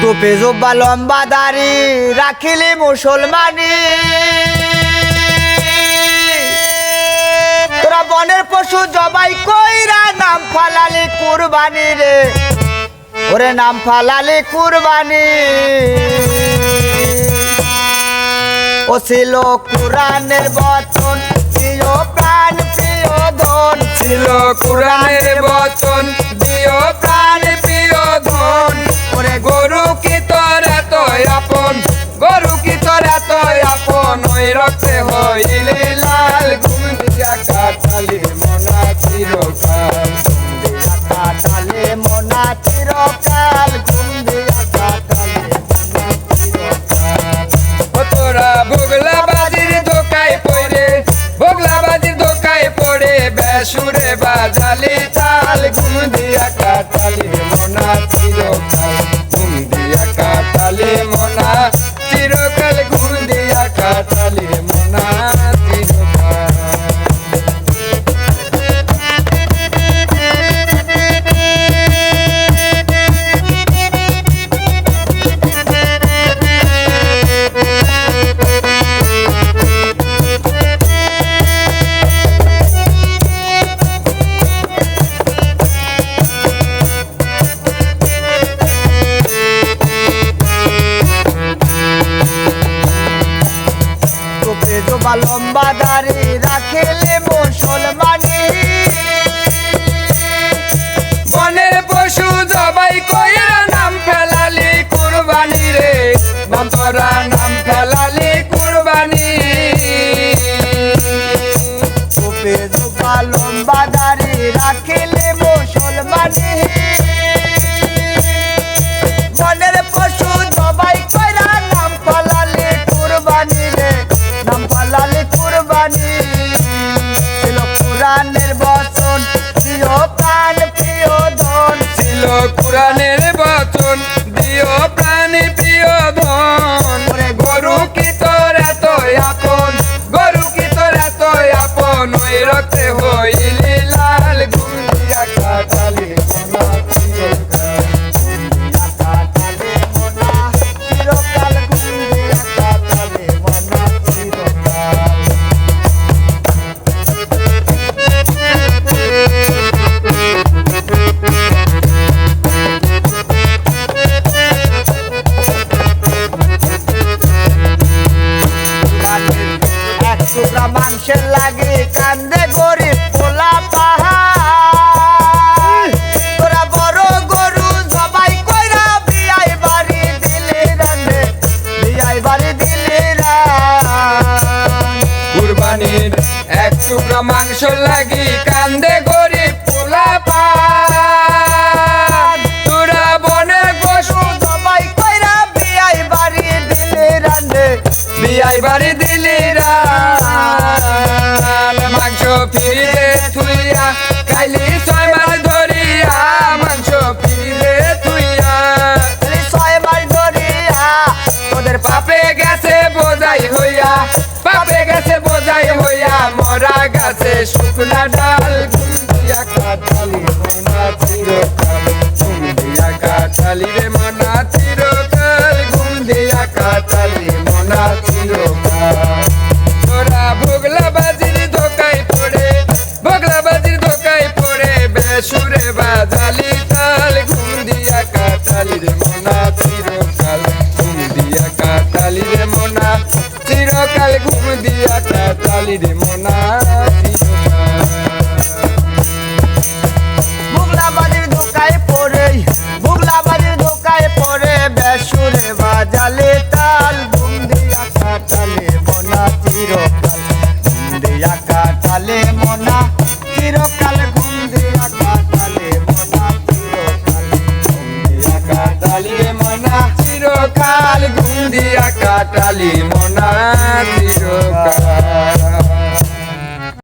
টুপি জুব্বা লম্বা দাড়ি, রাখিলি মুসলমানি। তোরা বনের পশু জবাই কইরা নাম ফালালি কুরবানি রে। ওরে নাম ফালালি কুরবানি। ও ছিল কোরআনের বচন, প্রিয় প্রাণ, প্রিয় ধন। ছিল কোরআনের বচন রক্তে হইলে লাল ঘুম দিয়া কাটালি মনা চিরকাল কাটালে মনা চিরকাল ঘুম দিয়া কাটালে মনা চিরকাল। তোরা ভোগলা বাজির ধোকায় পড়ে ভোগলা বাজির ধোকায় পড়ে বেসুরে বাজালি জোবা লম্বা দাড়ি রাখিলে মুসলমানি বনের পশু জবাই কইরা নাম ফেলালি কুরবানি রে। বান্তরা নাম ফেলালি কুরবানি। লম্বা দাড়ি রাখিলে মুসলমানি মাংস লাগি কান্দে গরিব পোলা পা তোরা বনের পশু জবাই কইরা বিয়াই বাড়ি দিলি রান্ধে বিয়াই বাড়ি দিলি রান। মাংস ফিরে শুকনা ডাল গুন্দিয়া কাটালি মনা চিরকাল। গুন্দিয়া কাটালি রে মনা চিরকাল গুন্দিয়া কাটালি মনা চিরকাল। তোরা ভোগলা বাজির ধোকায় পড়ে, ভোগলা বাজির ধোকায় পড়ে, বেসুরে বাজালি তাল। গুন্দিয়া কাটালি রে মনা চিরকাল ঘুম দিয়া কাটালি রে মনা চিরকাল ঘুম দিয়া কাটালি রে মনা চিরকাল ঘুম দিয়া কাটালি মনা চিরকাল।